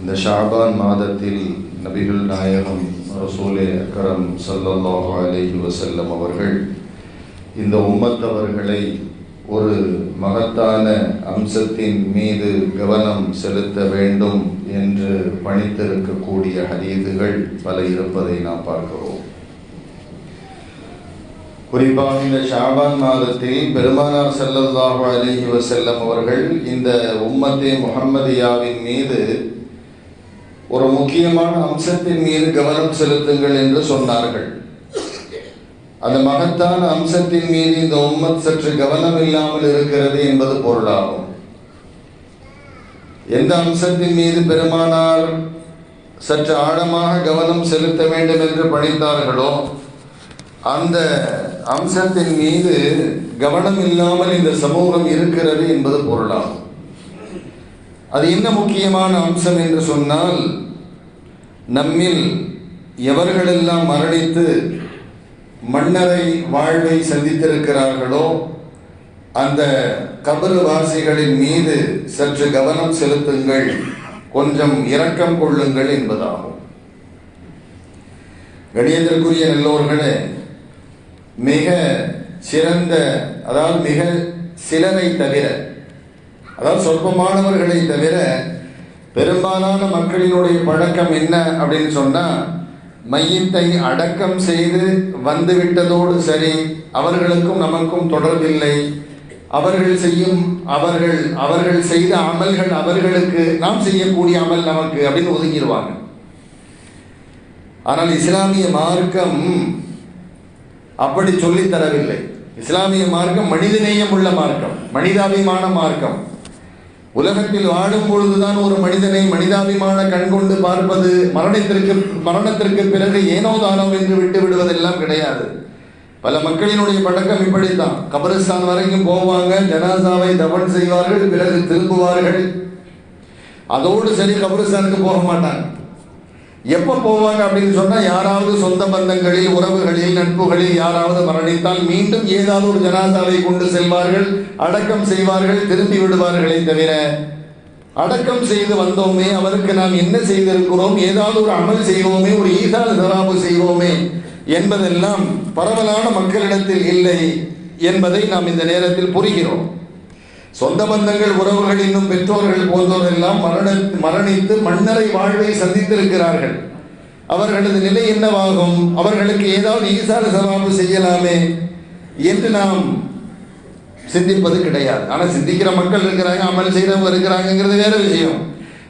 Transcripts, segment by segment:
இந்த ஷாபான் மாதத்தில் நபிகள் நாயகம் ரசூலே அக்கரம் சல்லல்லாஹு அலேஹி வசல்லம் அவர்கள் இந்த உம்மத்தவர்களை ஒரு மகத்தான அம்சத்தின் மீது கவனம் செலுத்த வேண்டும் என்று பணித்திருக்கக்கூடிய ஹதீதுகள் பல இருப்பதை நாம் பார்க்கிறோம். குறிப்பாக இந்த ஷாபான் மாதத்தில் பெருமானார் செல்லல்லாஹு அலைஹி வசல்லம் அவர்கள் இந்த உம்மத்தே முகம்மதியாவின் மீது ஒரு முக்கியமான அம்சத்தின் மீது கவனம் செலுத்துங்கள் என்று சொன்னார்கள். அந்த மகத்தான அம்சத்தின் மீது இந்த உம்மத் சற்று கவனம் இல்லாமல் இருக்கிறது என்பது பொருளாகும். எந்த அம்சத்தின் மீது பெருமானார் சற்று ஆழமாக கவனம் செலுத்த வேண்டும் என்று பணித்தார்களோ அந்த அம்சத்தின் மீது கவனம் இல்லாமல் இந்த சமூகம் இருக்கிறது என்பது பொருளாகும். அது என்ன முக்கியமான அம்சம் என்று சொன்னால் நம்மில் எவர்களெல்லாம் மரணித்து மன்னரை வாழ்வை சந்தித்திருக்கிறார்களோ அந்த கபருவாசிகளின் மீது சற்று கவனம் செலுத்துங்கள் கொஞ்சம் இரக்கம் கொள்ளுங்கள் என்பதாகும். கணியத்திற்குரிய நல்லோர்களே மிக சிறந்த அதாவது மிக சிலரை தவிர அதாவது சொற்பமானவர்களை தவிர பெரும்பாலான மக்களினுடைய பழக்கம் என்ன அப்படின்னு சொன்னால் மையத்தை அடக்கம் செய்து வந்துவிட்டதோடு சரி அவர்களுக்கும் நமக்கும் தொடர்பில்லை. அவர்கள் செய்யும் அவர்கள் அவர்கள் செய்த அமல்கள் அவர்களுக்கு நாம் செய்யக்கூடிய அமல் நமக்கு அப்படின்னு ஒதுங்கிடுவாங்க ஆனால் இஸ்லாமிய மார்க்கம் அப்படி சொல்லித் தரவில்லை. இஸ்லாமிய மார்க்கம் மனிதநேயம் உள்ள மார்க்கம் மனிதாபிமான மார்க்கம். உலகத்தில் வாழும் பொழுதுதான் ஒரு மனிதனை மனிதாபிமான கண் கொண்டு பார்ப்பது மரணத்திற்கு மரணத்திற்கு பிறகு ஏனோ தானோ என்று விட்டு விடுவதெல்லாம் கிடையாது. பல மக்களினுடைய பழக்கம் இப்படித்தான். கபரிஸ்தான் வரைக்கும் போவாங்க ஜனாசாவை தவன் செய்வார்கள் பிறகு திரும்புவார்கள். அதோடு சரி கபரிஸ்தானுக்கு போக மாட்டாங்க. எப்போ போவாங்க அப்படின்னு சொன்னால் யாராவது சொந்த பந்தங்களில் உறவுகளில் நட்புகளில் யாராவது மரணித்தால் மீண்டும் ஏதாவது ஒரு ஜனாதாவை கொண்டு செல்வார்கள் அடக்கம் செய்வார்கள் திரும்பி விடுவார்களே தவிர அடக்கம் செய்து வந்தோமே அவருக்கு நாம் என்ன செய்திருக்கிறோம் ஏதாவது ஒரு அமல் செய்வோமே ஒரு ஈசா தராபு செய்வோமே என்பதெல்லாம் பரவலான மக்களிடத்தில் இல்லை என்பதை நாம் இந்த நேரத்தில் புரிகிறோம். சொந்த பந்தங்கள் உறவுகள் இன்னும் பெற்றோர்கள் போன்றோரெல்லாம் மரண மரணித்து மன்னரை வாழ்வை சந்தித்திருக்கிறார்கள். அவர்களது நிலை என்னவாகும்? அவர்களுக்கு ஏதாவது ஈசான சவாபு செய்யலாமே? என்று நாம் சிந்திப்பது கிடையாது. ஆனால் சிந்திக்கிற மக்கள் இருக்கிறாங்க அமல் செய்கிறவங்க இருக்கிறாங்கிறது வேற விஷயம்.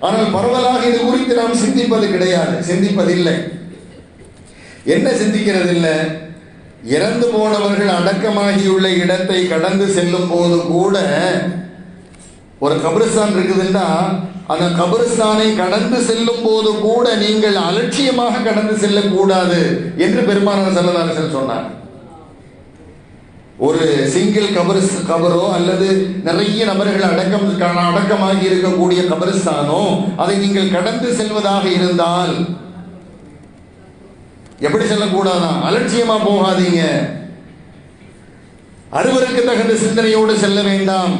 ஆனால் பரவலாக இது குறித்து நாம் சிந்திப்பது கிடையாது. சிந்திப்பதில்லை. என்ன சிந்திக்கிறது இல்லை இறந்து போனவர்கள் அடக்கமாகியுள்ள இடத்தை கடந்து செல்லும் போது கூட ஒரு கபிரிஸ்தான் இருக்குதுன்னா அந்த கபிரிஸ்தானை கடந்து செல்லும் போது கூட நீங்கள் அலட்சியமாக கடந்து செல்லக்கூடாது என்று பெருமானார் செல்லதாரசன் சொன்னார். ஒரு சிங்கிள் கபரிஸ் கபரோ அல்லது நிறைய நபர்கள் அடக்கம் அடக்கமாகி இருக்கக்கூடிய கபரிஸ்தானோ அதை நீங்கள் கடந்து செல்வதாக இருந்தால் எப்படி செல்லக்கூடாதான் அலட்சியமா போகாதீங்க. அறுவருக்கு தகுந்த சிந்தனையோடு செல்ல வேண்டாம்.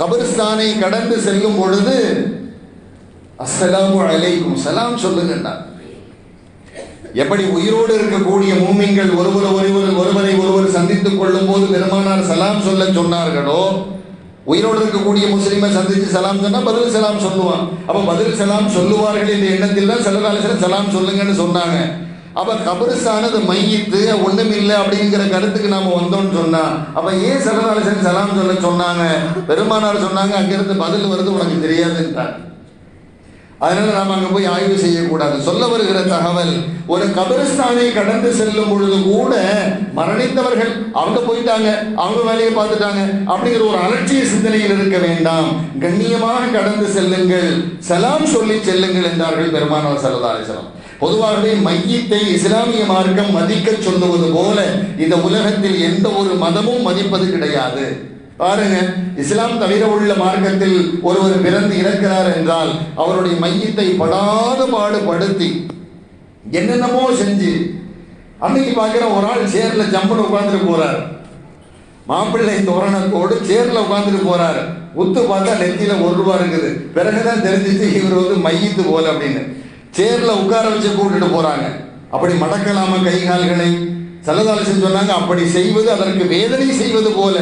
கபரிஸ்தானை கடந்து செல்லும் பொழுது அஸ்ஸலாமு அலைக்கும் சலாம் சொல்லுங்கண்டா எப்படி உயிரோடு இருக்கக்கூடிய மூமிங்கள் ஒருவர் ஒருவர் ஒருவரை ஒருவர் சந்தித்துக் கொள்ளும் போது பெருமானார் சலாம் சொல்ல சொன்னார்களோ உயிரோடு இருக்கக்கூடிய முஸ்லீமை சந்தித்து சலாம் சொன்னா பதில் சலாம் சொல்லுவான். அப்ப பதில் சலாம் சொல்லுவார்கள் என்ற எண்ணத்தில் தான் செல்லதாலேசன் சலாம் சொல்லுங்கன்னு சொன்னாங்க. அப்போ கபரிஸ்தானது மையத்து ஒன்றும் இல்லை அப்படிங்கிற கருத்துக்கு நாம் வந்தோம்னு சொன்னான் அப்போ ஏன் சரணாலேசன் சலாம் சொல்ல சொன்னாங்க? பெருமானார் சொன்னாங்க அங்கிருந்து பதில் வருது உனக்கு தெரியாதுன்றாங்க அதனால நாம் அங்கே போய் ஆய்வு செய்யக்கூடாது. சொல்ல வருகிற தகவல் ஒரு கபிரிஸ்தானை கடந்து செல்லும் பொழுது கூட மரணித்தவர்கள் அவங்க போயிட்டாங்க அவங்க வேலையை பார்த்துட்டாங்க அப்படிங்கிற ஒரு அலட்சிய சிந்தனையில் இருக்க வேண்டாம். கண்ணியமாக கடந்து செல்லுங்கள் சலாம் சொல்லி செல்லுங்கள் என்றார்கள் பெருமானார் சல்லதாரிசலம் பொதுவாகவே மையத்தை இஸ்லாமிய மார்க்கம் மதிக்க சொல்லுவது போல இந்த உலகத்தில் எந்த ஒரு மதமும் மதிப்பது கிடையாது. பாருங்க இஸ்லாம் தவிர உள்ள மார்க்கத்தில் ஒருவர் பிறந்து இறக்கிறார் என்றால் அவருடைய மையத்தை படாத பாடுபடுத்தி என்னென்னமோ செஞ்சு அன்னைக்கு பார்க்குற ஒரு ஆள் சேர்ல ஜம்புன்னு உட்காந்துட்டு போறார். மாப்பிள்ளை தோரணத்தோடு சேர்ல உட்காந்துட்டு போறார். உத்து பார்த்தா நெத்தியில ஒரு ரூபா இருக்குது. பிறகுதான் தெரிஞ்சிச்சு இவர் வந்து மையத்து போல அப்படின்னு. சேர்ல உட்கார வச்சு கூட்டிட்டு போறாங்க. அப்படி மடக்கலாம கை கால்களை சல்லதாலிசன் சொன்னாங்க அப்படி செய்வது அதற்கு வேதனை செய்வது போல.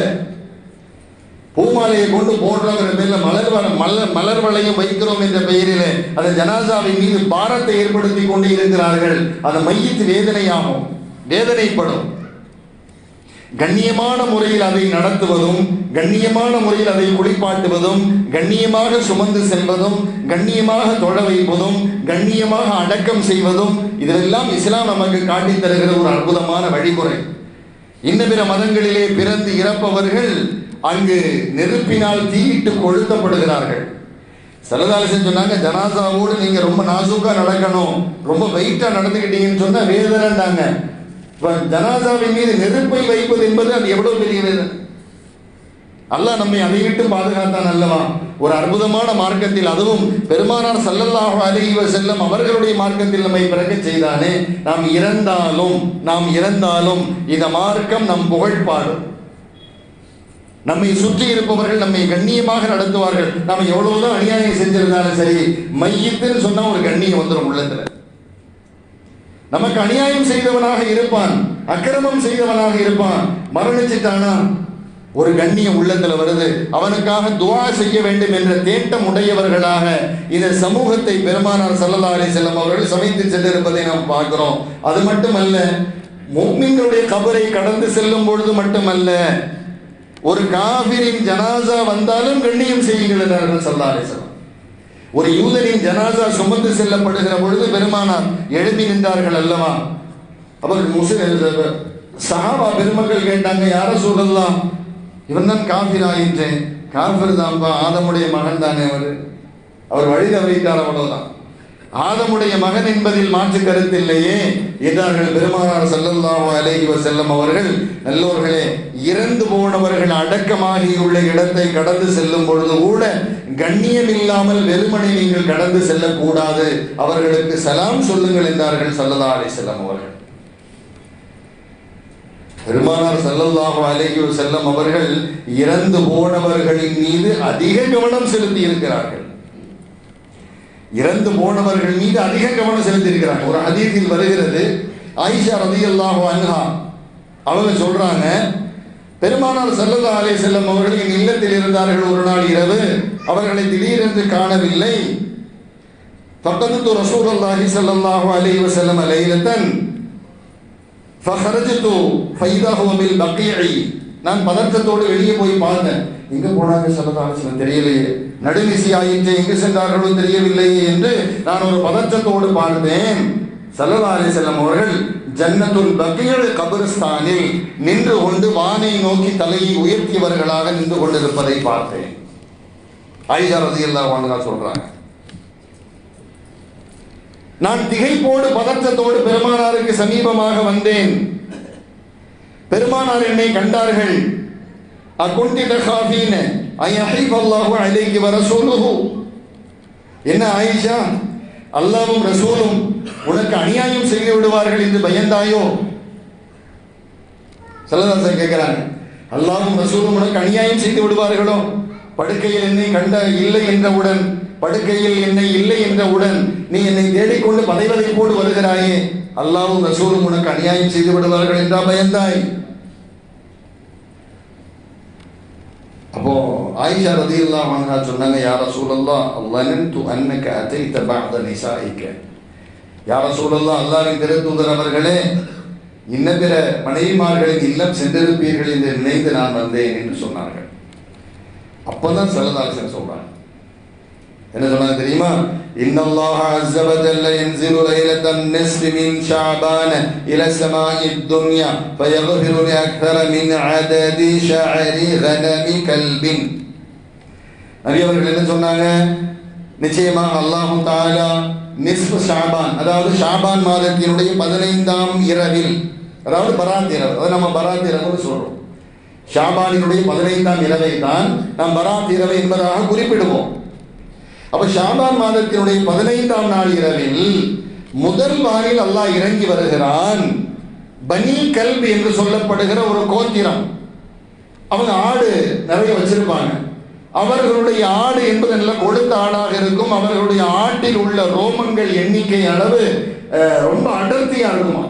பூமாலையை கொண்டு போடுறோங்கிற பேரில் மலர் மலர் மலர் வளையம் வைக்கிறோம் என்ற பெயரில் அந்த ஜனாசாவின் மீது பாரத்தை ஏற்படுத்தி கொண்டு இருக்கிறார்கள். அந்த மையத்து வேதனையாகும் வேதனைப்படும். கண்ணியமான முறையில் அதை நடத்துவதும் கண்ணியமான முறையில் அதை குளிப்பாட்டுவதும் கண்ணியமாக சுமந்து செல்வதும் கண்ணியமாக தொழ வைப்பதும் கண்ணியமாக அடக்கம் செய்வதும் இதெல்லாம் இஸ்லாம் நமக்கு காட்டித் தருகிற ஒரு அற்புதமான வழிமுறை. இந்த பிற மதங்களிலே பிறந்து இறப்பவர்கள் அங்கு நெருப்பினால் தீயிட்டு கொளுத்தப்படுகிறார்கள். சரதாலிசன் சொன்னாங்க ஜனாசாவோடு நீங்க ரொம்ப நாசூக்காக நடக்கணும் ரொம்ப வெயிட்டா நடந்துக்கிட்டீங்கன்னு சொன்னா வேதனைண்டாங்க ஜனாசாவின் மீது நெருப்பை வைப்பது என்பது அது எவ்வளவு பெரிய அல்லாஹ் நம்மை அதை விட்டு பாதுகாத்தான் அல்லவா ஒரு அற்புதமான மார்க்கத்தில் அதுவும் பெருமானார் ஸல்லல்லாஹு அலைஹி செல்லும் அவர்களுடைய மார்க்கத்தில் நம்மை பிறக்க செய்தானே? நாம் இறந்தாலும் நாம் இறந்தாலும் இந்த மார்க்கம் நம் புகழ்பாடும் நம்மை சுற்றி இருப்பவர்கள் நம்மை கண்ணியமாக நடத்துவார்கள். நாம் எவ்வளவுதான் அநியாயம் செஞ்சிருந்தாலும் சரி மையத்துன்னு சொன்னா ஒரு கண்ணியம் வந்துடும் உள்ளத்துல. நமக்கு அநியாயம் செய்தவனாக இருப்பான் அக்கிரமம் செய்தவனாக இருப்பான். மரணிச்சிட்டானா? ஒரு கண்ணியம் உள்ளத்தில் வருது. அவனுக்காக துவா செய்ய வேண்டும் என்ற தேட்டம் உடையவர்களாக இந்த சமூகத்தை பெருமானார் சல்லல்லா அலி செல்லம் அவர்கள் சமைத்து சென்றிருப்பதை நாம் பார்க்கிறோம். அது மட்டுமல்ல முக்மின்களுடைய கபரை கடந்து செல்லும் பொழுது மட்டுமல்ல ஒரு காபிரின் ஜனாசா வந்தாலும் கண்ணியம் செய்யுங்கள் என்றார்கள் சல்லா அலி செல்லம் ஒரு யூதனின் ஜனாசா சுமந்து செல்லப்படுகிற பொழுது பெருமானார் எழுப்பி நின்றார்கள் அல்லவா? அவர் முஸ்லிம் சஹாபா பெருமக்கள் கேட்டாங்க யார சூழல்லாம் இவன் தான் காஃபிர் ஆயிற்றேன் காஃபிர் தான்ப்பா ஆதமுடைய மகன் தானே அவர். அவர் வழி தவறிட்டார் அவ்வளவுதான். ஆதமுடைய மகன் என்பதில் மாற்று கருத்தில்லையே என்றார்கள் பெருமானார் செல்லல்லாவோ அலைஹி செல்லும் அவர்கள் நல்லோர்களே இறந்து போனவர்கள் அடக்கமாகியுள்ள இடத்தை கடந்து செல்லும் பொழுது கூட கண்ணியம் இல்லாமல் வெறுமனை நீங்கள் கடந்து செல்லக்கூடாது. அவர்களுக்கு சலாம் சொல்லுங்கள் என்றார்கள் ஸல்லல்லாஹு அலை செல்லம் அவர்கள். பெருமானார் ஸல்லல்லாஹு அலைஹி செல்லம் அவர்கள் இறந்து போனவர்களின் மீது அதிக கவனம் செலுத்தி இருக்கிறார்கள் இறந்து போனவர்கள் மீது அதிக கவனம் செலுத்தியிருக்கிறாங்க. ஒரு அதிகத்தில் வருகிறது ஆயிஷா ரதி அல்லாஹோ அன்ஹா. அவங்க சொல்றாங்க பெருமானார் செல்லதா அலே செல்லம் அவர்கள் என் இல்லத்தில் இருந்தார்கள் ஒரு நாள் இரவு. அவர்களை திடீரென்று காணவில்லை. பக்கத்து ரசூல் அல்லாஹி சல்லாஹூ அலி வசல்லம் அலையிலத்தன் ஃபஹரஜத்து ஃபைதாஹுவில் பக்கியை நான் பதற்றத்தோடு வெளியே போய் பார்த்தேன். எங்க போனாங்க சல்லதாசனம் தெரியலையே. நடுநிசி ஆயிற்று எங்கு சென்றார்களோ தெரியவில்லையே என்று நான் ஒரு பதற்றத்தோடு பார்த்தேன் சல்லல்லா செல்லம் அவர்கள் ஜன்னத்துல் பகீர் கபிரஸ்தானில் நின்று கொண்டு வானை நோக்கி தலையை உயர்த்தியவர்களாக நின்று கொண்டிருப்பதை பார்த்தேன். ஆயிஷா எல்லாம் அன்ஹா சொல்றாங்க. நான் திகைப்போடு பதற்றத்தோடு பெருமானாருக்கு சமீபமாக வந்தேன். பெருமானார் என்னை கண்டார்கள். அக்குண்டி தகாபீன ஐயஹிப் அல்லாஹு அலைஹி வரசூலுஹு. என்ன ஆயிஷா? அல்லாவும் ரசூலும் உனக்கு அநியாயம் செய்து விடுவார்கள் என்று பயந்தாயோ? சல்லதாசன் கேட்கிறாங்க அல்லாவும் ரசூலும் உனக்கு அநியாயம் செய்து விடுவார்களோ? படுக்கையில் என்னை கண்ட இல்லை என்றவுடன் படுக்கையில் என்னை இல்லை என்றவுடன் நீ என்னை தேடிக்கொண்டு பதைவதை போடு வருகிறாயே? அல்லாவும் ரசூலும் உனக்கு அநியாயம் செய்து விடுவார்கள் என்றா பயந்தாய் அப்போ ஆயிஷா ரதியல்லாஹு அன்ஹா சொன்னாங்க யா ரசூலல்லாஹ் லனன்து அன்னக அதைத பஅத நிசாயிக யா ரசூலல்லாஹ் அல்லாஹ்வின் திருத்தூதர் அவர்களே இன்ன பிற மனைவிமார்களின் இல்லம் சென்றிருப்பீர்கள் என்று நினைத்து நான் வந்தேன் என்று சொன்னார்கள் அப்பதான் சல்லதாசன் சொல்றாங்க என்ன சொன்னாங்க தெரியுமா إن الله عز وجل ينزل ليلة النصف من شعبان إلى السماء الدنيا فيغفر لأكثر من عدد شعر غنم كلب நபி அவர்கள் என்ன சொன்னாங்க? நிச்சயமாக அல்லாஹும் தாலா நிஸ்பு ஷாபான் அதாவது ஷாபான் மாதத்தினுடைய பதினைந்தாம் இரவில் அதாவது பராத் இரவு அதை நம்ம பராத் இரவுன்னு ஷாபானினுடைய பதினைந்தாம் இரவை தான் நாம் பராத் இரவு என்பதாக குறிப்பிடுவோம். அப்போ ஷாபான் மாதத்தினுடைய பதினைந்தாம் நாள் இரவில் முதல் வாரில் அல்லாஹ் இறங்கி வருகிறான். பனி கல்வி என்று சொல்லப்படுகிற ஒரு கோத்திரம். அவங்க ஆடு நிறைய வச்சிருப்பாங்க. அவர்களுடைய ஆடு என்பது நல்ல கொடுத்த ஆடாக இருக்கும். அவர்களுடைய ஆட்டில் உள்ள ரோமங்கள் எண்ணிக்கை அளவு ரொம்ப அடர்த்தியா இருக்குமா?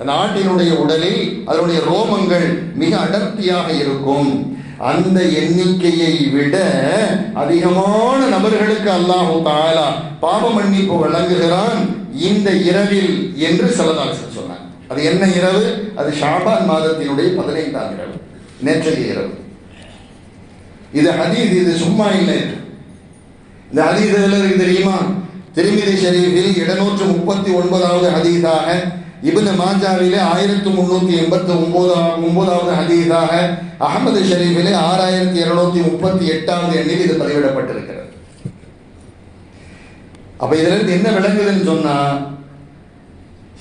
அந்த ஆட்டினுடைய உடலில் அதனுடைய ரோமங்கள் மிக அடர்த்தியாக இருக்கும். அந்த எண்ணிக்கையை விட அதிகமான நபர்களுக்கு அல்லாஹு தாலா பாவ மன்னிப்பு வழங்குகிறான் இந்த இரவில் என்று சலதாசன் சொன்னார் அது என்ன இரவு? அது ஷாபான் மாதத்தினுடைய பதினைந்தாம் இரவு நேற்றைய இரவு. இது ஹதீஸ் இது சும்மா இல்லை. இந்த ஹதீஸ் எதுல தெரியுமா? திருமிதி ஷரீஃபில் இருநூற்று முப்பத்தி ஒன்பதாவது ஹதீஸாக இபின் மாஜாவிலே ஆயிரத்து முன்னூற்றி எண்பத்தி ஒன்பதாவது ஒன்பதாவது ஹதீஸாக அகமது ஷரீஃபிலே ஆறாயிரத்தி இருநூத்தி முப்பத்தி எட்டாவது எண்ணில் இது பதிவிடப்பட்டிருக்கிறது. அப்ப இதுல இருந்து என்ன விளங்குதுன்னு சொன்னா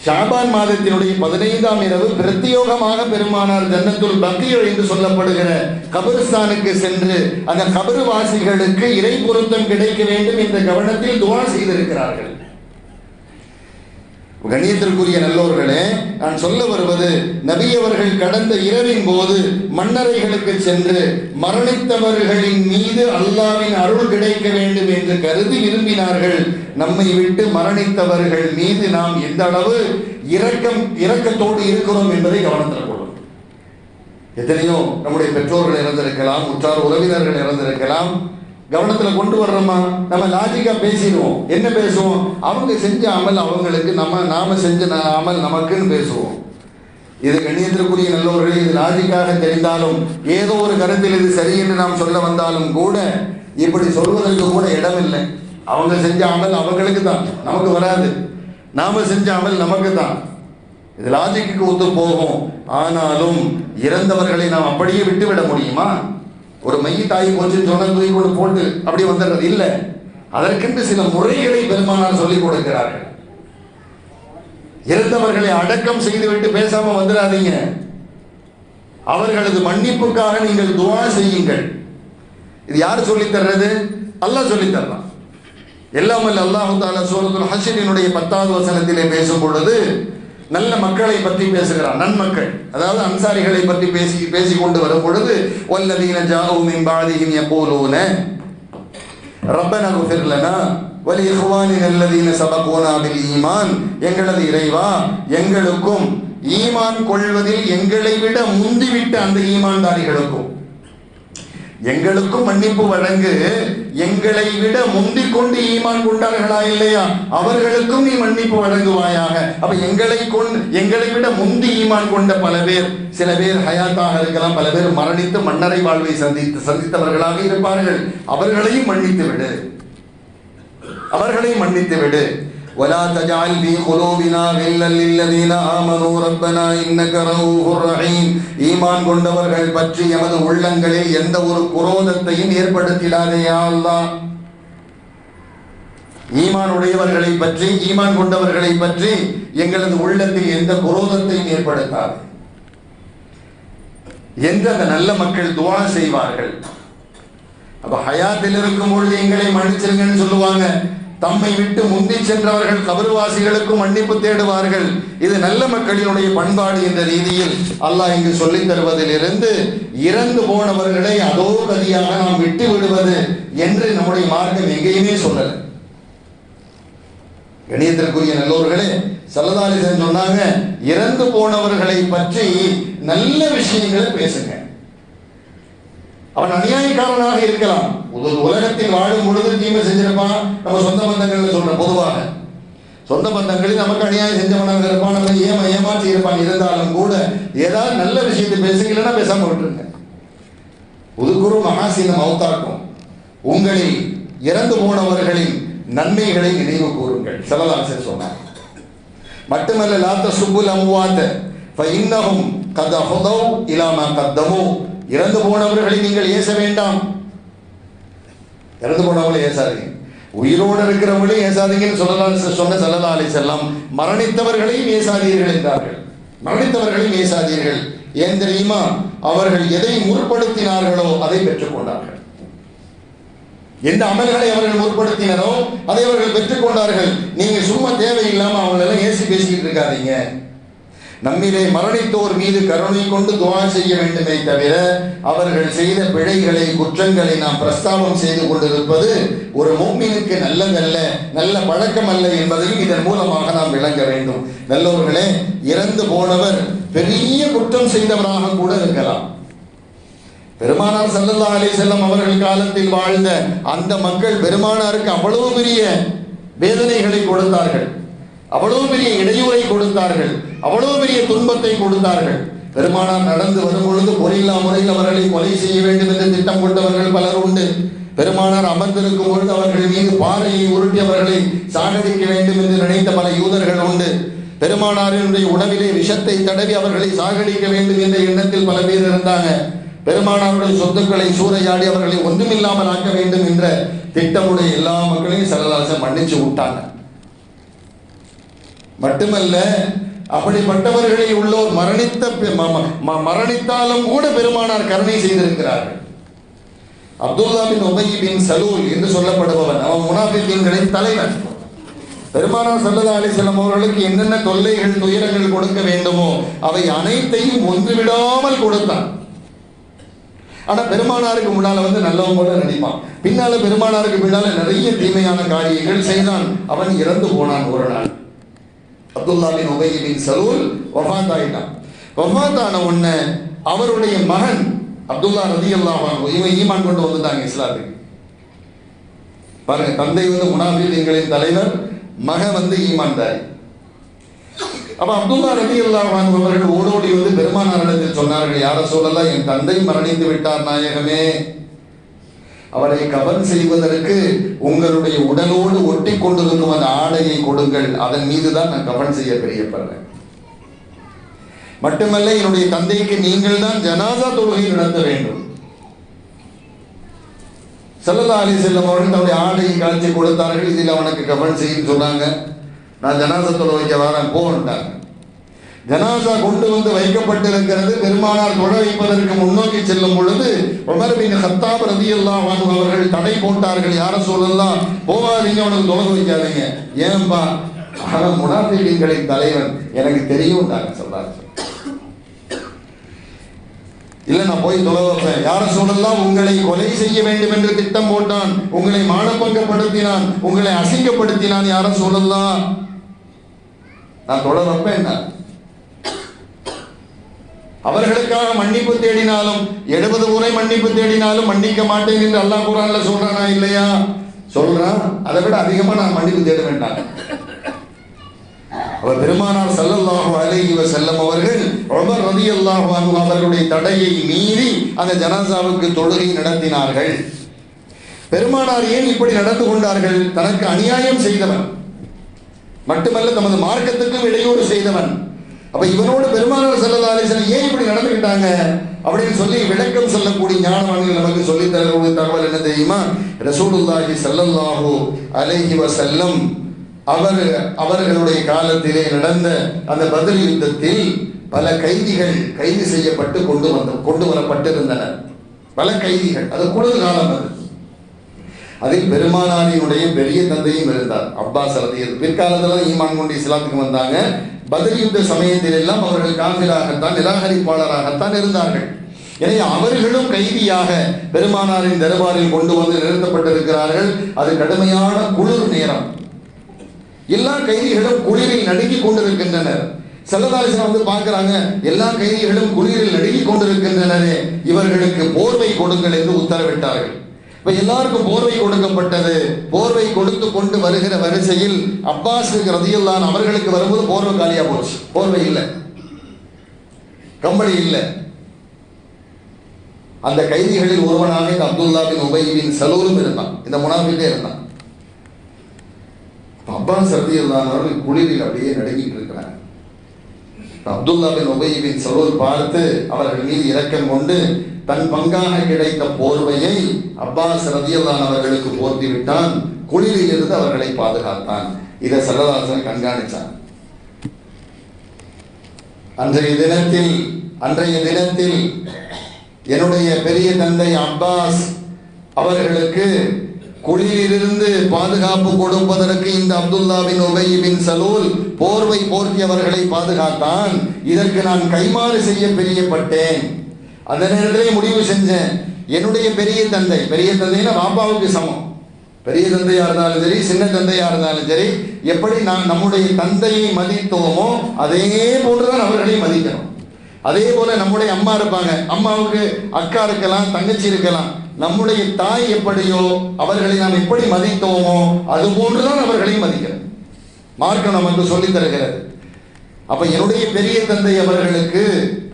ஷாபான் மாதத்தினுடைய பதினைந்தாம் இரவு பிரத்யோகமாக பெருமானார் ஜன்னத்துல் பக்தியோ என்று சொல்லப்படுகிற கபருஸ்தானுக்கு சென்று அந்த கபருவாசிகளுக்கு இறை பொருத்தம் கிடைக்க வேண்டும் என்ற கவனத்தில் துவா செய்திருக்கிறார்கள். கண்ணியத்திற்குரிய நல்லோர்களே நான் சொல்ல வருவது நபியவர்கள் கடந்த இரவின் போது மன்னரைகளுக்கு சென்று மரணித்தவர்களின் மீது அல்லாவின் அருள் கிடைக்க வேண்டும் என்று கருதி விரும்பினார்கள். நம்மை விட்டு மரணித்தவர்கள் மீது நாம் எந்த அளவு இரக்கம் இரக்கத்தோடு இருக்கிறோம் என்பதை கவனத்தில் கொள்ளும் எத்தனையோ நம்முடைய பெற்றோர்கள் இறந்திருக்கலாம் உற்றார் உறவினர்கள் இறந்திருக்கலாம். கவனத்துல கொண்டு வர்றோமா நம்ம லாஜிக்கா பேசிடுவோம். என்ன பேசுவோம்? அவங்க செஞ்ச அமல் அவங்களுக்கு நம்ம நாம செஞ்ச ந- அமல் நமக்குன்னு பேசுவோம். இது கண்ணியத்திற்குரிய நல்லவர்களே இது லாஜிக்காக தெரிந்தாலும் ஏதோ ஒரு கருத்தில் இது சரி என்று நாம் சொல்ல வந்தாலும் கூட இப்படி சொல்வதற்கு கூட இடமில்லை. அவங்க செஞ்ச அமல் அவங்களுக்கு தான். நமக்கு வராது. நாம செஞ்ச அமல் நமக்கு தான். இது லாஜிக்கு ஒத்து போகும். ஆனாலும் இறந்தவர்களை நாம் அப்படியே விட்டுவிட முடியுமா? ஒரு மைய தாய் போச்சுன்னு சொன்னா தூக்கி கொண்டு போட்டு அப்படி வந்துடுறது இல்லை. அதற்கென்று சில முறைகளை பெருமானார் சொல்லிக் கொடுக்கிறார்கள். இறந்தவர்களை அடக்கம் செய்துவிட்டு பேசாம வந்துடாதீங்க அவர்களது மன்னிப்புக்காக நீங்கள் துவா செய்யுங்கள். இது யார் சொல்லி தர்றது? அல்லாஹ் சொல்லி தரலாம் எல்லாம் அல்லாஹு தாலா சூரத்துல் ஹஷரினுடைய பத்தாவது வசனத்திலே பேசும் பொழுது நல்ல மக்களை பற்றி பேசுகிறார் நன்மக்கள். அதாவது அன்சாரிகளை பற்றி பேசி பேசி கொண்டு வரும் பொழுது வல்லதீன ஜாகவும் மின் எப்போலூன யகூலூன ரப்பனா குஃபிர் வலி இஹ்வானின அல்லதீன சபகோனா பில் ஈமான் எங்களது இறைவா எங்களுக்கும் ஈமான் கொள்வதில் எங்களை விட முந்திவிட்ட அந்த ஈமான்தாரிகளுக்கும் எங்களுக்கும் மன்னிப்பு வழங்கு. எங்களை விட முந்திக் கொண்டு ஈமான் கொண்டார்களா இல்லையா? அவர்களுக்கும் நீ மன்னிப்பு வழங்குவாயாக. அப்ப எங்களை கொண்டு எங்களை விட முந்தி ஈமான் கொண்ட பல பேர் சில பேர் ஹயாத்தாக இருக்கலாம் பல பேர் மரணித்து மன்னரை வாழ்வை சந்தித்து சந்தித்தவர்களாக இருப்பார்கள். அவர்களையும் மன்னித்து விடு. அவர்களையும் மன்னித்து விடு. ولا تجعل في قلوبنا غلا للذين آمنوا ربنا إنك رؤوف رحيم ஈமான் கொண்டவர்கள் பற்றி எமது உள்ளங்களில் எந்த ஒரு குரோதத்தையும் ஏற்படுத்திடாதே யா அல்லாஹ் ஈமான் உடையவர்களை பற்றி ஈமான் கொண்டவர்களை பற்றி எங்களது உள்ளத்தில் எந்த குரோதத்தையும் ஏற்படுத்தாது என்று அந்த நல்ல மக்கள் துவா செய்வார்கள் அப்ப ஹயாத்தில் இருக்கும் பொழுது எங்களை மன்னிச்சிருங்கன்னு சொல்லுவாங்க தம்மை விட்டு முந்தி சென்றவர்கள் கபருவாசிகளுக்கும் மன்னிப்பு தேடுவார்கள். இது நல்ல மக்களினுடைய பண்பாடு என்ற ரீதியில் அல்லாஹ் இங்கு சொல்லித் தருவதிலிருந்து இறந்து போனவர்களை அதோ கதியாக நாம் விட்டு விடுவது என்று நம்முடைய மார்க்கம் எங்கேயுமே சொல்லல. கணியத்திற்குரிய நல்லோர்களே சல்லதாலிசன் சொன்னாங்க இறந்து போனவர்களை பற்றி நல்ல விஷயங்களை பேசுங்க. அவன் அநியாயக்காரனாக இருக்கலாம். உலகத்தில் வாழும் பொழுது தீமை செஞ்சிருப்பான். நம்ம சொந்த பந்தங்கள்ல சொல்ற பொதுவாக. சொந்த பந்தங்களில் நமக்கு அநியாயம் செஞ்சவனாக இருப்பான். நம்ம ஏமா ஏமாற்றி இருப்பான். இருந்தாலும் கூட ஏதாவது நல்ல விஷயத்தை பேசுங்க பேசாம விட்டுருங்க. உதுகுரு மகாசீனம் அவுத்தாக்கும் உங்களில் இறந்து போனவர்களின் நன்மைகளை நினைவு கூறுங்கள். செல்லலாசர் சொன்னார். மட்டுமல்ல லாத்த சுப்புல் அம்வாத்த ஃபஇன்னஹும் கத் இல்லாம கதமோ இறந்து போனவர்களை நீங்கள் ஏச வேண்டாம். இறந்து போனவங்களை ஏசாதீங்க. உயிரோடு இருக்கிறவர்களையும் ஏசாதீங்கன்னு சொல்லலாம் சொன்ன சல்லல்லா செல்லாம் செல்லம் மரணித்தவர்களையும் ஏசாதீர்கள் என்றார்கள். மரணித்தவர்களையும் ஏசாதீர்கள். ஏன் தெரியுமா? அவர்கள் எதை முற்படுத்தினார்களோ அதை பெற்றுக்கொண்டார்கள். எந்த அமல்களை அவர்கள் முற்படுத்தினரோ அதை அவர்கள் பெற்றுக்கொண்டார்கள். நீங்க சும்மா தேவையில்லாம அவங்களெல்லாம் ஏசி பேசிக்கிட்டு இருக்காதீங்க. நம்மிலே மரணித்தோர் மீது கருணை கொண்டு துவா செய்ய வேண்டுமே தவிர அவர்கள் செய்த பிழைகளை குற்றங்களை நாம் பிரஸ்தாபம் செய்து கொண்டிருப்பது ஒரு மூமினுக்கு நல்லதல்ல நல்ல பழக்கம் அல்ல என்பதையும் இதன் மூலமாக நாம் விளங்க வேண்டும். நல்லவர்களே இறந்து போனவர் பெரிய குற்றம் செய்தவராக கூட இருக்கலாம். பெருமானார் சல்லல்லா அலி செல்லம் அவர்கள் காலத்தில் வாழ்ந்த அந்த மக்கள் பெருமானாருக்கு அவ்வளவு பெரிய வேதனைகளை கொடுத்தார்கள். அவ்வளவு பெரிய இடையூறை கொடுத்தார்கள். அவ்வளவு பெரிய துன்பத்தை கொடுத்தார்கள். பெருமானார் நடந்து வரும் பொழுது பொறியில்லா முறையில் அவர்களை கொலை செய்ய வேண்டும் என்று திட்டம் கொண்டவர்கள் பலர் உண்டு. பெருமானார் அமர்ந்திருக்கும் பொழுது அவர்கள் மீது பாறையை உருட்டி அவர்களை சாகடிக்க வேண்டும் என்று நினைத்த பல யூதர்கள் உண்டு. பெருமானாரினுடைய உணவிலே விஷத்தை தடவி அவர்களை சாகடிக்க வேண்டும் என்ற எண்ணத்தில் பல பேர் இருந்தாங்க. பெருமானாருடைய சொத்துக்களை சூறையாடி அவர்களை ஒன்றுமில்லாமல் ஆக்க வேண்டும் என்ற திட்டமுடைய எல்லா மக்களையும் சரலாசம் மன்னிச்சு விட்டாங்க. மட்டுமல்ல அப்படிப்பட்டவர்களை உள்ளோர் மரணித்த மரணித்தாலும் கூட பெருமானார் கருணை செய்திருக்கிறார்கள். அப்துல்லா பின் உபை பின் சலூல் என்று சொல்லப்படுபவன் அவன் முனாபித்தீன்களின் தலைவன். பெருமானார் சல்லதா அலிசல்லம் அவர்களுக்கு என்னென்ன தொல்லைகள் துயரங்கள் கொடுக்க வேண்டுமோ அவை அனைத்தையும் ஒன்று விடாமல் கொடுத்தான். ஆனா பெருமானாருக்கு முன்னால வந்து நல்லவன் போல நடிப்பான். பின்னால பெருமானாருக்கு பின்னால நிறைய தீமையான காரியங்கள் செய்தான். அவன் இறந்து போனான் ஒரு நாள். அப்துல்லா பின் உபய் பின் சலூல் வஃபாத் ஆயிட்டான் வஃபாத் ஆன உடனே அவருடைய மகன் அப்துல்லா ரதி அல்லாஹ் இவன் ஈமான் கொண்டு வந்துட்டாங்க இஸ்லாத்துக்கு. பாருங்க தந்தை வந்து முனாபிதீன்களின் தலைவர் மகன் வந்து ஈமான்தாரி. அப்ப அப்துல்லா ரதி அல்லாஹ் அவர்கள் ஓடோடி வந்து பெருமானாரிடத்தில் சொன்னார்கள் யார சொல்லலாம் என் தந்தை மரணித்து விட்டார் நாயகமே. அவரை கவன் செய்வதற்கு உங்களுடைய உடலோடு ஒட்டி கொண்டிருக்கும் அந்த ஆடையை கொடுங்கள். அதன் மீது தான் நான் கவன் செய்ய பிரியப்படுறேன் மட்டுமல்ல என்னுடைய தந்தைக்கு நீங்கள் தான் ஜனாதா தொழுகை நடத்த வேண்டும். சல்லல்லா அலி செல்லம் அவர்கள் தன்னுடைய ஆடையை காட்சி கொடுத்தார்கள். இதில் அவனுக்கு கவன் செய்யும் சொன்னாங்க. நான் ஜனாதா தொழுகைக்கு வரேன் போன்ட்டாங்க ஜனாசா கொண்டு வந்து வைக்கப்பட்டிருக்கிறது. பெருமானார் தொழ வைப்பதற்கு முன்னோக்கி செல்லும் பொழுது உமர் பின் ஹத்தாப் ரதியல்லாஹு அவர்கள் தடை போட்டார்கள். யார சொல்லலாம் போகாதீங்க அவனுக்கு தொலை வைக்காதீங்க. ஏன்பா அவன் முனாஃபிகளின் தலைவன் எனக்கு தெரியும் சொன்னாங்க இல்ல நான் போய் தொலை வைப்பேன். யார சொல்லலாம் உங்களை கொலை செய்ய வேண்டும் என்று திட்டம் போட்டான். உங்களை மானப்பங்கப்படுத்தினான் உங்களை அசிங்கப்படுத்தினான். யார சொல்லலாம் நான் தொலை வைப்பேன் நான். அவர்களுக்காக மன்னிப்பு தேடினாலும் எழுபது முறை மன்னிப்பு தேடினாலும் மன்னிக்க மாட்டேன் என்று அல்லாஹ் குரான்ல சொல்றானா இல்லையா? சொல்றான். அதை விட அதிகமா நான் மன்னிப்பு தேட வேண்டாம். அவர் பெருமானார் ஸல்லல்லாஹு அலைஹி செல்லம் அவர்கள் உமர் ரலியல்லாஹு அன்ஹு அவர்களுடைய தடையை மீறி அந்த ஜனாசாவுக்கு தொழுகை நடத்தினார்கள். பெருமானார் ஏன் இப்படி நடந்து கொண்டார்கள்? தனக்கு அநியாயம் செய்தவன். மட்டுமல்ல தமது மார்க்கத்துக்கும் இடையூறு செய்தவன். அப்ப இவனோடு பெருமானார் ஸல்லல்லாஹு அலைஹி ஏன் இப்படி நடந்துகிட்டாங்க? அப்படின்னு சொல்லி விளக்கம் சொல்லக்கூடிய ஞானவான்கள் நமக்கு சொல்லி தரக்கூடிய தகவல் என்ன தெரியுமா? ரசூலுல்லாஹி ஸல்லல்லாஹு அலைஹி வசல்லம் அவர் அவர்களுடைய காலத்திலே நடந்த அந்த பதில் யுத்தத்தில் பல கைதிகள் கைது செய்யப்பட்டு கொண்டு வந்த கொண்டு வரப்பட்டிருந்தனர். பல கைதிகள். அது கூடுதல் காலம் அது. அதில் பெருமானாரினுடைய பெரிய தந்தையும் இருந்தார். அப்பாஸ் ரதியல் பிற்காலத்தில் ஈமான் கொண்டு இஸ்லாத்துக்கு வந்தாங்க. பதில் யுத்த சமயத்தில் எல்லாம் அவர்கள் காபிராகத்தான் நிராகரிப்பாளராகத்தான் இருந்தார்கள். எனவே அவர்களும் கைதியாக பெருமானாரின் தர்பாரில் கொண்டு வந்து நிறுத்தப்பட்டிருக்கிறார்கள். அது கடுமையான குளிர் நேரம். எல்லா கைதிகளும் குளிரில் நடுங்கிக் கொண்டிருக்கின்றனர். செல்லதாசன் வந்து பார்க்கிறாங்க எல்லா கைதிகளும் குளிரில் நடுங்கிக் கொண்டிருக்கின்றனரே இவர்களுக்கு போர்வை கொடுங்கள் என்று உத்தரவிட்டார்கள். இப்ப எல்லாருக்கும் போர்வை கொடுக்கப்பட்டது. போர்வை கொடுத்து கொண்டு வருகிற வரிசையில் அப்பாஸ் ரதியல்லான் அவர்களுக்கு வரும்போது போர்வை காலியா போச்சு. போர்வை இல்லை. கம்பளி இல்லை. அந்த கைதிகளில் ஒருவனாக இந்த அப்துல்லா பின் உபை சலூரும் இருந்தான். இந்த முனாபிலே இருந்தான். அப்பாஸ் ரதியல்லான் அவர்கள் குளிரில் அப்படியே நடுங்கிட்டு இருக்கிறாங்க. அப்துல்லா பின் உபை சலூர் பார்த்து அவர்கள் மீது இரக்கம் கொண்டு தன் பங்காக கிடைத்த போர்வையை அப்பாஸ் ரதியல்லான் அவர்களுக்கு போர்த்தி விட்டான் குளிரில் இருந்து அவர்களை பாதுகாத்தான். இதை சரதாசன் கண்காணிச்சான். அன்றைய தினத்தில் அன்றைய தினத்தில் என்னுடைய பெரிய தந்தை அப்பாஸ் அவர்களுக்கு குளிரிலிருந்து பாதுகாப்பு கொடுப்பதற்கு இந்த அப்துல்லா பின் உபை பின் சலூல் போர்வை போர்த்தி அவர்களை பாதுகாத்தான். இதற்கு நான் கைமாறு செய்ய பிரியப்பட்டேன். அந்த நேரத்திலேயே முடிவு செஞ்சேன். என்னுடைய பெரிய தந்தை பெரிய தந்தைன்னா பாப்பாவுக்கு சமம். பெரிய தந்தையாக இருந்தாலும் சரி சின்ன தந்தையாக இருந்தாலும் சரி எப்படி நான் நம்முடைய தந்தையை மதித்தோமோ அதே போன்றுதான் அவர்களையும் மதிக்கணும். அதே போல நம்முடைய அம்மா இருப்பாங்க. அம்மாவுக்கு அக்கா இருக்கலாம் தங்கச்சி இருக்கலாம். நம்முடைய தாய் எப்படியோ அவர்களை நாம் எப்படி மதித்தோமோ அது போன்றுதான் அவர்களையும் மதிக்கிறோம் மார்க்கம் நமக்கு சொல்லித் தருகிறது. அப்ப என்னுடைய பெரிய தந்தை அவர்களுக்கு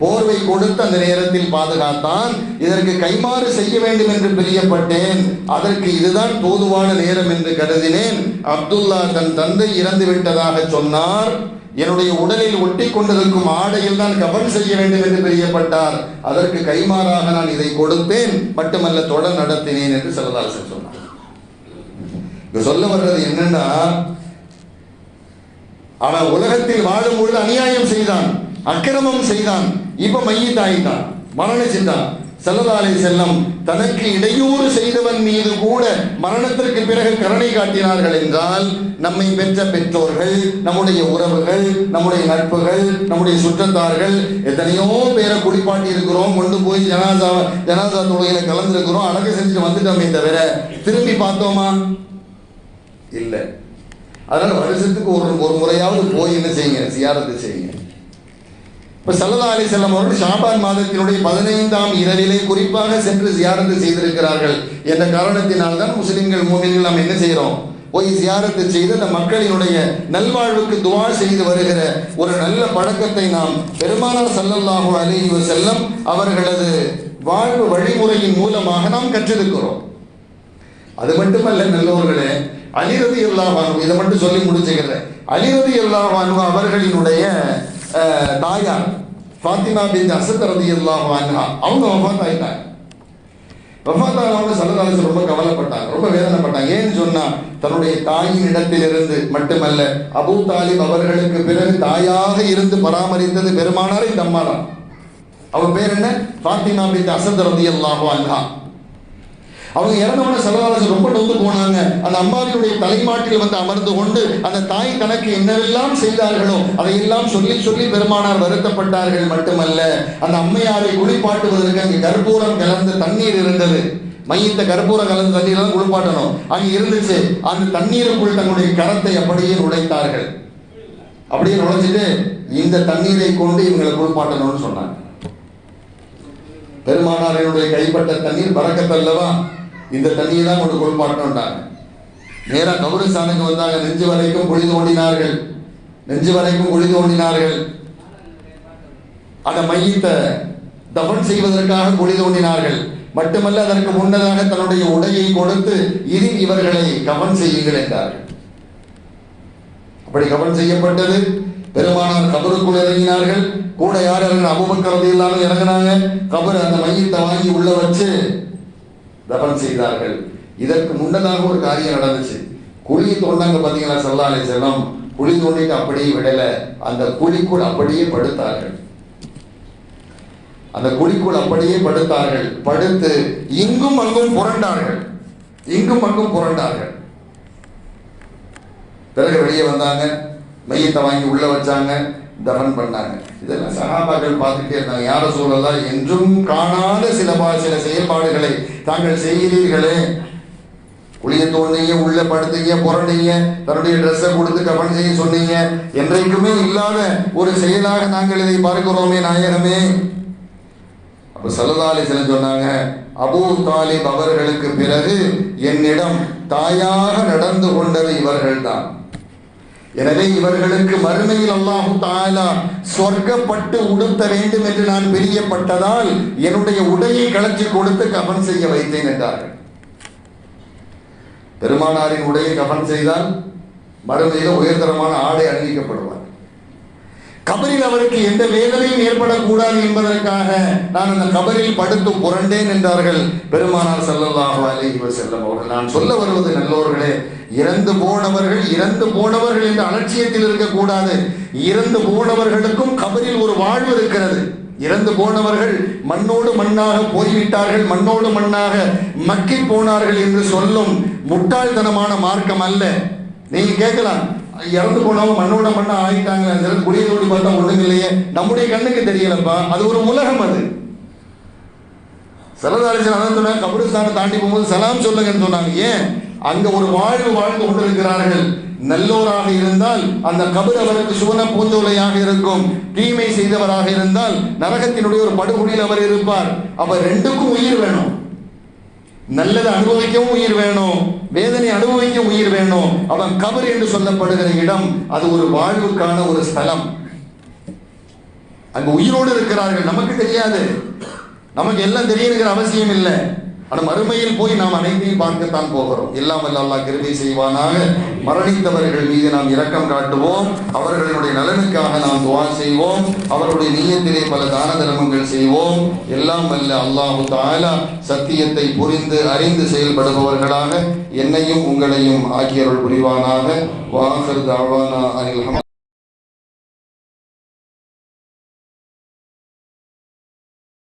போர்வை கொடுத்து அந்த நேரத்தில் பாதுகாத்தான் இதற்கு கைமாறு செய்ய வேண்டும் என்று பிரியப்பட்டேன். அதற்கு இதுதான் தோதுவான நேரம் என்று கருதினேன். அப்துல்லா தன் தந்தை இறந்து விட்டதாக சொன்னார். என்னுடைய உடலில் ஒட்டி கொண்டிருக்கும் ஆடையில் தான் கபன் செய்ய வேண்டும் என்று பிரியப்பட்டார். அதற்கு கைமாறாக நான் இதை கொடுத்தேன். மட்டுமல்ல தொடர் நடத்தினேன் என்று செல்லதாசன் சொன்னார். இங்க சொல்ல வர்றது என்னன்னா அவன் உலகத்தில் வாழும் பொழுது அநியாயம் செய்தான் அக்கிரமம் செய்தான் இப்ப மையத்தாயிட்டான் மரணிச்சிட்டான். செல்லதாலை செல்லம் தனக்கு இடையூறு செய்தவன் மீது கூட மரணத்திற்கு பிறகு கருணை காட்டினார்கள் என்றால் நம்மை பெற்ற பெற்றோர்கள் நம்முடைய உறவுகள் நம்முடைய நட்புகள் நம்முடைய சுற்றத்தார்கள் எத்தனையோ பேரை குளிப்பாட்டி இருக்கிறோம் கொண்டு போய் ஜனாதா ஜனாதா தொழுகையில கலந்துருக்கிறோம் அடக்க செஞ்சுட்டு வந்துட்டோமே தவிர திரும்பி பார்த்தோமா? இல்லை. அதனால வருஷத்துக்கு ஒரு ஒரு முறையாவது போய் என்ன செய்யுங்க? சியாரத்து செய்யுங்க. இப்போ சல்லதா அலி செல்லம் அவர்கள் ஷாபான் மாதத்தினுடைய பதினைந்தாம் இரவிலே குறிப்பாக சென்று சியாரத்து செய்திருக்கிறார்கள். என்ற காரணத்தினால் தான் முஸ்லிம்கள் மூமின்கள் நாம் என்ன செய்கிறோம் போய் சியாரத்து செய்து அந்த மக்களினுடைய நல்வாழ்வுக்கு துவா செய்து வருகிற ஒரு நல்ல பழக்கத்தை நாம் பெருமானார் சல்லல்லாஹு அலி செல்லம் அவர்களது வாழ்வு வழிமுறையின் மூலமாக நாம் கற்றிருக்கிறோம். அது மட்டுமல்ல நல்லவர்களே அலிரதி அல்லாஹானு இதை மட்டும் சொல்லி முடிச்சுக்கிறேன். அலிரதி அல்லாஹானு அவர்களினுடைய தாயார் ஃபாத்திமா பின் அசத் ரதி அவங்க வஃபாத் ஆயிட்டாங்க வஃபாத் ஆனவங்க சல்லதாலு ரொம்ப கவலைப்பட்டாங்க ரொம்ப வேதனைப்பட்டாங்க. ஏன்னு சொன்னா தன்னுடைய தாயின் இடத்திலிருந்து மட்டுமல்ல அபூ தாலிப் அவர்களுக்கு பிறகு தாயாக இருந்து பராமரித்தது பெருமானார் இந்த அம்மா தான் பேர் என்ன? ஃபாத்திமா பின் அசத் ரதி அல்லாஹான்ஹா அவங்க இறந்தவன செலவாளர் ரொம்ப நொந்து போனாங்க. அந்த அம்மாவினுடைய தலைமாட்டில் வந்து அமர்ந்து கொண்டு அந்த தாய் தனக்கு என்னவெல்லாம் செய்தார்களோ அதையெல்லாம் சொல்லி சொல்லி பெருமானார் வருத்தப்பட்டார்கள் மட்டுமல்ல. அந்த அம்மையாரை குளிப்பாட்டுவதற்கு அங்கு கற்பூரம் கலந்த தண்ணீர் இருந்தது. மையத்த கற்பூரம் கலந்த தண்ணீர் தான் குளிப்பாட்டணும். அங்கே இருந்துச்சு. அந்த தண்ணீருக்குள் தங்களுடைய கரத்தை அப்படியே நுழைத்தார்கள். அப்படியே நுழைஞ்சிட்டு இந்த தண்ணீரை கொண்டு இவங்களை குளிப்பாட்டணும்னு சொன்னாங்க. பெருமானாரினுடைய கைப்பட்ட தண்ணீர் பறக்கத்தல்லவா? இந்த தண்ணியை தான் கொண்டு குளிப்பாட்டணும்ட்டாங்க. நேராக கபரிஸ்தானுக்கு வந்தாங்க நெஞ்சு வரைக்கும் குழி தோண்டினார்கள் நெஞ்சு வரைக்கும் குழி தோண்டினார்கள் அந்த மையத்தை தபன் செய்வதற்காக பொழி தோண்டினார்கள் மட்டுமல்ல அதற்கு முன்னதாக தன்னுடைய உடையை கொடுத்து இனி இவர்களை கவன் செய்யுங்கள் என்றார்கள். அப்படி கவன் செய்யப்பட்டது. பெருமானார் கபருக்குள் இறங்கினார்கள். கூட யார் இறங்கின அபுபக்கரது இறங்கினாங்க? கபர் அந்த மையத்தை வாங்கி உள்ள வச்சு தபன் செய்தார்கள். இதற்கு முன்னதாக ஒரு காரியம் நடந்துச்சு. குழி தோண்டாங்க பார்த்தீங்களா சல்லா அலி செல்லம் குழி தோண்டிட்டு அப்படியே விடல. அந்த குழிக்குள் அப்படியே படுத்தார்கள். அந்த குழிக்குள் அப்படியே படுத்தார்கள். படுத்து இங்கும் அங்கும் புரண்டார்கள். இங்கும் அங்கும் புரண்டார்கள். பிறகு வெளியே வந்தாங்க. மையத்தை வாங்கி உள்ள வச்சாங்க. தபன் பண்ணாங்க. இதெல்லாம் சகாபாக்கள் பார்த்துட்டே இருந்தாங்க. யார சூழலா? என்றும் காணாத சில பா- சில செயல்பாடுகளை தாங்கள் செய்கிறீர்களே. குளிய தோணிங்க உள்ள படுத்தீங்க புரண்டீங்க தன்னுடைய ட்ரெஸ்ஸை கொடுத்து கவனம் செய்ய சொன்னீங்க. என்றைக்குமே இல்லாத ஒரு செயலாக நாங்கள் இதை பார்க்கிறோமே நாயகமே. அப்ப சல்லதாலி சில சொன்னாங்க அபூ தாலிப் அவர்களுக்கு பிறகு என்னிடம் தாயாக நடந்து கொண்டது இவர்கள்தான். எனவே இவர்களுக்கு மறுமையில் அல்லாஹு தாலா சொர்க்கப்பட்டு உடுத்த வேண்டும் என்று நான் பிரியப்பட்டதால் என்னுடைய உடையை களைச்சி கொடுத்து கபன் செய்ய வைத்தேன் என்றார்கள் பெருமானாரின் உடையை கபன் செய்தால் மறுமையில் உயர்தரமான ஆடை அணிவிக்கப்படுவார். கபரில் அவருக்கு எந்த வேதனையும் ஏற்படக்கூடாது என்பதற்காக நான் அந்த கபரில் படுத்து புரண்டேன் என்றார்கள் பெருமானார் ஸல்லல்லாஹு அலைஹி வஸல்லம் அவர்கள். நான் சொல்ல வருவது நல்லோர்களே இறந்து போனவர்கள் இறந்து போனவர்கள் என்ற அலட்சியத்தில் இருக்கக்கூடாது. இறந்து போனவர்களுக்கும் கபரில் ஒரு வாழ்வு இருக்கிறது. இறந்து போனவர்கள் மண்ணோடு மண்ணாக போய்விட்டார்கள் மண்ணோடு மண்ணாக மக்கி போனார்கள் என்று சொல்லும் முட்டாள்தனமான மார்க்கம் அல்ல. நீங்க கேட்கலாம் இறந்து போனவங்க மண்ணோட மண்ணா ஆயிட்டாங்க. சில குடியை தோண்டி பார்த்தா ஒண்ணும் இல்லையே. நம்முடைய கண்ணுக்கு தெரியலப்பா. அது ஒரு உலகம் அது. சரதாரிசன் அதான் சொன்னாங்க கபிரஸ்தானை தாண்டி போகும்போது சலாம் சொல்லுங்கன்னு சொன்னாங்க. ஏன்? அங்க ஒரு வாழ்வு வாழ்ந்து கொண்டிருக்கிறார்கள். நல்லோராக இருந்தால் அந்த கபர் அவருக்கு சுவன பூந்தோலையாக இருக்கும். தீமை செய்தவராக இருந்தால் நரகத்தினுடைய ஒரு படுகொடியில் அவர் இருப்பார். அவர் ரெண்டுக்கும் உயிர் வேணும். நல்லதை அனுபவிக்கவும் உயிர் வேணும். வேதனை அனுபவிக்க உயிர் வேணும். அவன் கபர் என்று சொல்லப்படுகிற இடம் அது ஒரு வாழ்வுக்கான ஒரு ஸ்தலம். அங்கு உயிரோடு இருக்கிறார்கள். நமக்கு தெரியாது. நமக்கு எல்லாம் தெரியணுங்கிற அவசியம் இல்லை. ஆனா மறுமையில் போய் நாம் அனைத்தையும் பார்க்கத்தான் போகிறோம். எல்லாம் வல்ல அல்லாஹ் கிருபை செய்வானாக. மரணித்தவர்கள் மீது நாம் இரக்கம் காட்டுவோம். அவர்களுடைய நலனுக்காக நாம் துவா செய்வோம். அவருடைய நீயத்திலே பல தான தர்மங்கள் செய்வோம். எல்லாம் அல்ல அல்லாஹு தாலா சத்தியத்தை புரிந்து அறிந்து செயல்படுபவர்களாக என்னையும் உங்களையும் ஆகியவர்கள் புரிவானாக. வாசர் தாவானா அனில்